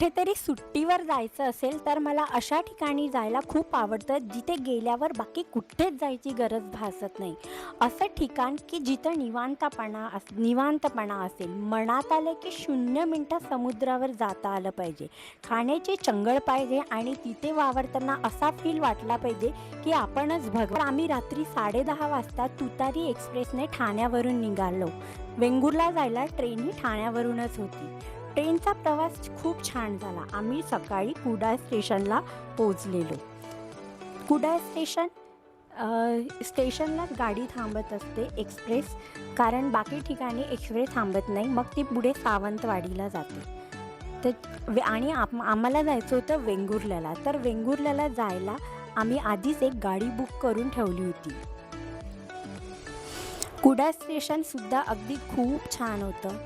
कुठेतरी सुट्टीवर जायचं असेल तर मला अशा ठिकाणी जायला खूप आवडतं जिथे गेल्यावर बाकी कुठेच जायची गरज भासत नाही. असं ठिकाण की जिथं निवांतपणा अस निवांतपणा असेल. मनात आलं की शून्य मिनटं समुद्रावर जाता आलं पाहिजे. खाण्याची चंगळ पाहिजे आणि तिथे वावरताना असा फील वाटला पाहिजे की आपणच भगवान आम्ही रात्री साडेदहा वाजता तुतारी एक्सप्रेसने ठाण्यावरून निघालो. वेंगुर्ला जायला ट्रेन ही ठाण्यावरूनच होती. ट्रेनचा प्रवास खूप छान झाला. आम्ही सकाळी कुडाळ स्टेशनला पोचलेलो कुडाळ स्टेशन स्टेशनलाच गाडी थांबत असते एक्सप्रेस कारण बाकी ठिकाणी एक्सप्रेस थांबत नाही मग ती पुढे सावंतवाडीला जाते. तर आणि आम आम्हाला जायचं होतं वेंगुर्ल्याला. तर वेंगुर्ल्याला जायला आम्ही आधीच एक गाडी बुक करून ठेवली होती. कुडाळ स्टेशनसुद्धा अगदी खूप छान होतं.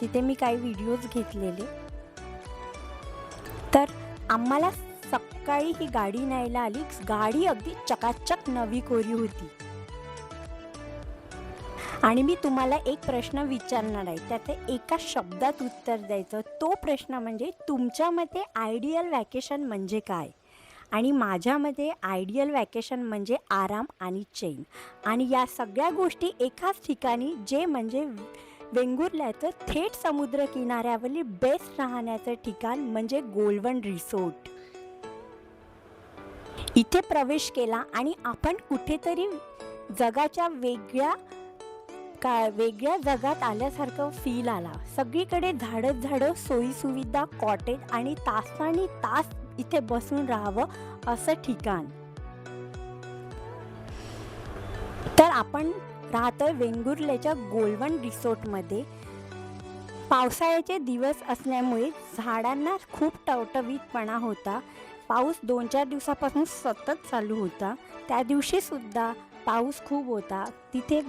तिथे मी काही व्हिडिओज घेतलेले. तर आम्हाला सकाळी ही गाडी न्यायला आली. गाडी अगदी चकाचक नवी कोरी होती. आणि मी तुम्हाला एक प्रश्न विचारणार आहे. त्याचं एका शब्दात उत्तर द्यायचं. तो प्रश्न म्हणजे तुमच्या मते आयडियल वॅकेशन म्हणजे काय? आणि माझ्यामध्ये आयडियल वॅकेशन म्हणजे आराम आणि चैन आणि या सगळ्या गोष्टी एकाच ठिकाणी जे म्हणजे वेंगुर्ल्याचं थेट समुद्र किनाऱ्यावरील बेस्ट राहण्याचं ठिकाण म्हणजे गोलवन रिसोर्ट. इथे प्रवेश केला आणि आपण कुठेतरी जगाच्या वेगळ्या का वेगळ्या जगात आल्यासारखं फील आला. सगळीकडे झाडं झाडं सोयीसुविधा कॉटेज आणि तासानी तास इथे बसून राहावं असं ठिकाण. तर आपण राहतोय वेंगुर्ल्याच्या गोल्वन रिसोर्टमध्ये. पावसाळ्याचे दिवस असल्यामुळे झाडांना खूप टवटवीतपणा होता. पाऊस दोन चार दिवसापासून सतत चालू होता. त्या दिवशीसुद्धा पाऊस खूप होता. तिथे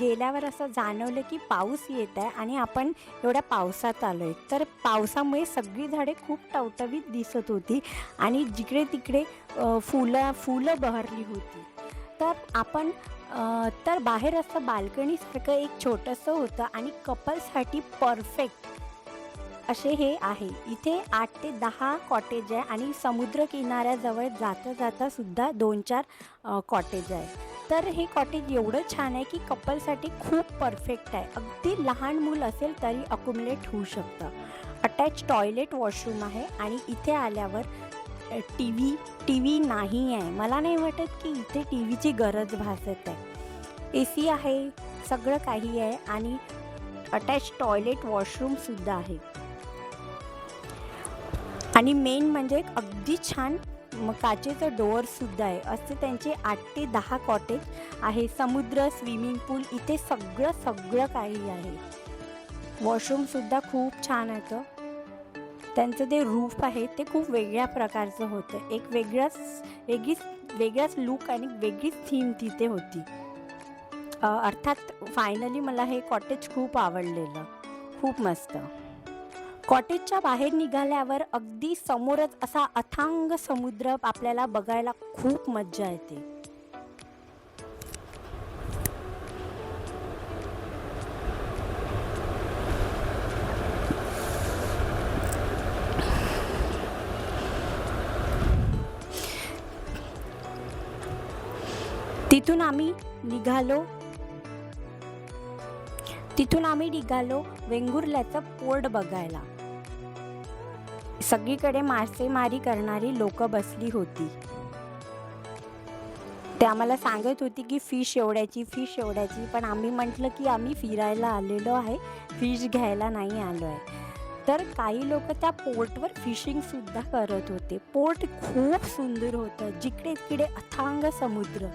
गेल्यावर असं जाणवलं की पाऊस येत आहे आणि आपण एवढ्या पावसात आलो आहे तर पावसामुळे सगळी झाडे खूप टवटवीत दिसत होती आणि जिकडे तिकडे फुलं फुलं बहरली होती. तर आपण तर बाहेर असं बाल्कनीसारखं एक छोटंसं होतं आणि कपल्ससाठी परफेक्ट असे हे आहे. इथे आठ ते दहा कॉटेज आहे आणि समुद्र किनाऱ्याजवळ जाता जाता सुद्धा दोन चार कॉटेज आहे. तर हे कॉटेज एवढं छान आहे की कपलसाठी खूप परफेक्ट आहे. अगदी लहान मूल असेल तरी अकुमलेट होऊ शकतं. अटॅच टॉयलेट वॉशरूम आहे आणि इथे आल्यावर टी व्ही टी व्ही नाही आहे. मला नाही वाटत की इथे टी व्हीची गरज भासत आहे. ए सी आहे सगळं काही आहे आणि अटॅच टॉयलेट वॉशरूमसुद्धा आहे. आणि मेन म्हणजे अगदी छान काचेचं डोअरसुद्धा आहे. असे त्यांचे आठ ते दहा कॉटेज आहे. समुद्र स्विमिंग पूल इथे सगळं सगळं काही आहे. वॉशरूमसुद्धा खूप छान येतं त्यांचं ते रूफ आहे ते खूप वेगळ्या प्रकारचं होतं. एक वेगळाच वेगळीच वेगळाच लुक आणि वेगळीच थीम तिथे होती. अर्थात फायनली मला हे कॉटेज खूप आवडलेलं. खूप मस्त. कॉटेजच्या बाहेर निघाल्यावर अगदी समोरच असा अथांग समुद्र आपल्याला बघायला खूप मज्जा येते. तिथून आम्ही निघालो. तिथून आम्ही निघालो वेंगुर्ल्याचं पोर्ट बघायला. सगळीकडे मासेमारी करणारी लोक बसली होती. ते आम्हाला सांगत होती की फिश एवढ्याची फिश एवढ्याची पण आम्ही म्हटलं की आम्ही फिरायला आलेलो आहे फिश घ्यायला नाही आलो आहे. तर काही लोक त्या पोर्टवर फिशिंगसुद्धा करत होते. पोर्ट खूप सुंदर होतं जिकडे तिकडे अथांग समुद्र.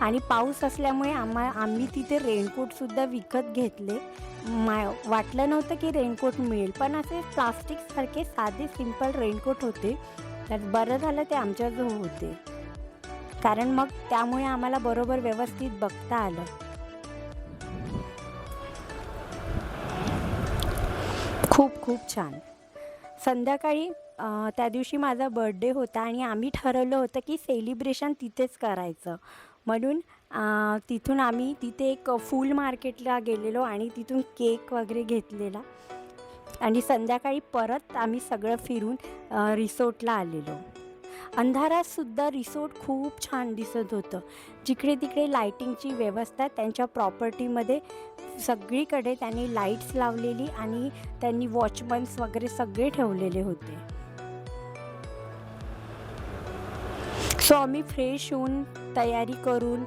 आणि पाऊस असल्यामुळे आम्हा आम्ही तिथे रेनकोटसुद्धा विकत घेतले. मा वाटलं नव्हतं की रेनकोट मिळेल पण असे प्लास्टिकसारखे साधे सिंपल रेनकोट होते. तर बरं झालं ते आमच्याजवळ होते. कारण मग त्यामुळे आम्हाला बरोबर व्यवस्थित बघता आलं. खूप खूप छान. संध्याकाळी त्या दिवशी माझा बर्थडे होता आणि आम्ही ठरवलं होतं की सेलिब्रेशन तिथेच करायचं. म्हणून तिथून आम्ही तिथे एक फूल मार्केटला गेलेलो आणि तिथून केक वगैरे घेतलेला. आणि संध्याकाळी परत आम्ही सगळं फिरून रिसोर्टला आलेलो. अंधारातसुद्धा रिसोर्ट खूप छान दिसत होतं. जिकडे तिकडे लाइटिंगची व्यवस्था त्यांच्या प्रॉपर्टीमध्ये सगळीकडे त्यांनी लाईट्स लावलेली आणि त्यांनी वॉचमन्स वगैरे सगळे ठेवलेले होते. सो आम्ही फ्रेश होऊन तयारी करून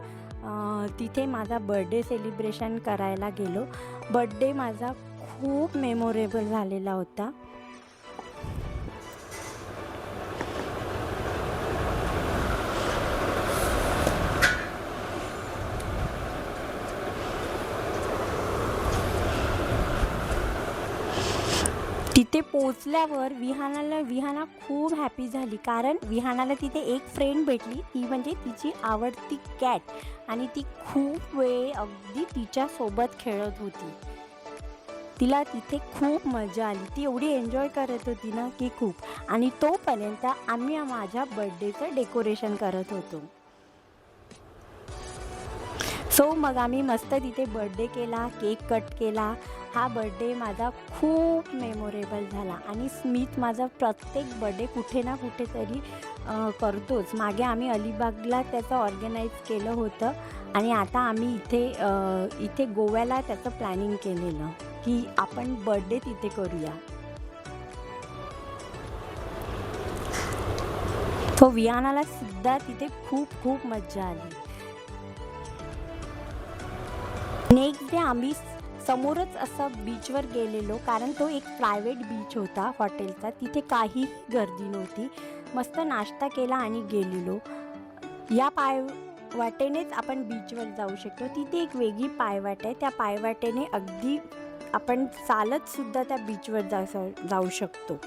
तिथे माझा बर्थडे सेलिब्रेशन करायला गेलो. बड्डे माझा खूप मेमोरेबल झालेला होता. तिथे पोचल्यावर विहानाला विहाना खूप हॅपी झाली. कारण विहानाला तिथे एक फ्रेंड भेटली. ती म्हणजे तिची आवडती कॅट आणि ती खूप वेळ अगदी तिच्यासोबत खेळत होती. तिला तिथे खूप मजा आली. ती एवढी एन्जॉय करत होती ना की खूप. आणि तोपर्यंत आम्ही माझ्या बड्डेचं डेकोरेशन करत होतो. सो मग आम्ही मस्त तिथे बर्थडे केला केक कट केला. हा बर्थडे माझा खूप मेमोरेबल झाला. आणि स्मित माझा प्रत्येक बर्थडे कुठे ना कुठेतरी करतोच. मागे आम्ही अलिबागला त्याचं ऑर्गनाईज केलं होतं. आणि आता आम्ही इथे इथे गोव्याला त्याचं प्लॅनिंग केलेलं. की आपण बर्थडे तिथे करूया. तो वियानाला सुद्धा तिथे खूप खूप मज्जा आली. नेक्स्ट डे आम्ही समोरच असं बीचवर गेलेलो कारण तो एक प्रायव्हेट बीच होता हॉटेलचा तिथे काही गर्दी नव्हती. मस्त नाश्ता केला आणि गेलेलो. या पाय वाटेनेच आपण बीचवर जाऊ शकतो. तिथे एक वेगळी पायवाट आहे. त्या पायवाटेने अगदी आपण चालतसुद्धा त्या बीचवर जा जाऊ शकतो.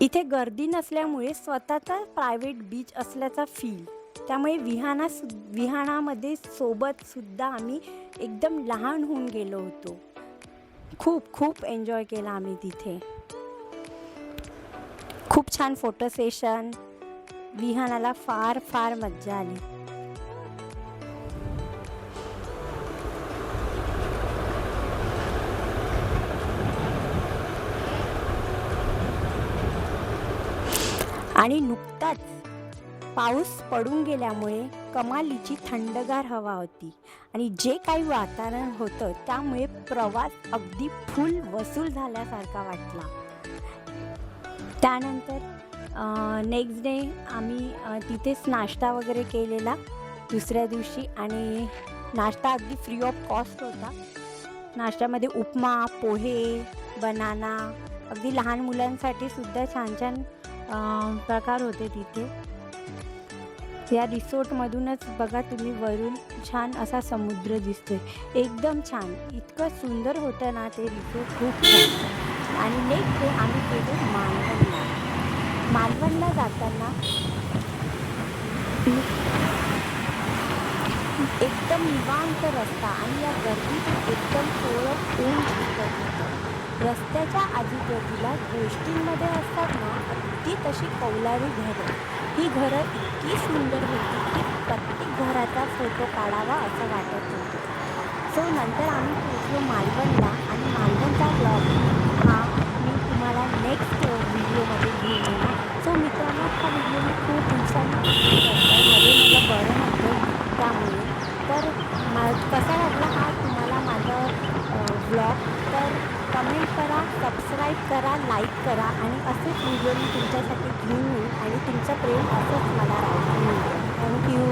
इथे गर्दी नसल्यामुळे स्वतःचा प्रायव्हेट बीच असल्याचा फील त्यामुळे विहाना सु विहानामध्ये सोबतसुद्धा आम्ही एकदम लहान होऊन गेलो होतो. खूप खूप एन्जॉय केला आम्ही तिथे. खूप छान फोटो सेशन विहानाला फार फार मज्जा आली. आणि नुकताच पाऊस पडून गेल्यामुळे कमालीची थंडगार हवा होती. आणि जे काही वातावरण होतं त्यामुळे प्रवास अगदी फुल वसूल झाल्यासारखा वाटला. त्यानंतर नेक्स्ट डे आम्ही तिथेच नाश्ता वगैरे केलेला दुसऱ्या दिवशी. आणि नाश्ता अगदी फ्री ऑफ कॉस्ट होता. नाश्त्यामध्ये उपमा पोहे बनाना अगदी लहान मुलांसाठी सुद्धा छान छान प्रकार होते तिथे. या रिसोर्टमधूनच बघा तुम्ही वरून छान असा समुद्र दिसतोय. एकदम छान. इतकं सुंदर होतं ना ते रिसोर्ट खूप छान. आणि नेक्स्ट डे आम्ही गेलो मालवणला. मालवणला जाताना एकदम निवांत रस्ता आणि या गर्दीत एकदम थोडं ऊन दिसत होतं. रस्त्याच्या आजूबाजूला गोष्टींमध्ये असतात ना अगदी तशी कौलारू घरं. ही घरं इतकी सुंदर होती की प्रत्येक घराचा फोटो काढावा असं वाटत होतं. सो नंतर आम्ही पोचलो मालवणला आणि मालवणचा ब्लॉग हा मी तुम्हाला नेक्स्ट व्हिडिओमध्ये घेऊन येणार. सो मित्रांनो हा व्हिडिओ मी खूप दिवसांनी लाईक करा आणि असेच व्हिडिओ मी तुमच्यासाठी घेऊन येईन आणि तुमचं प्रेम असंच मला राहील थँक्यू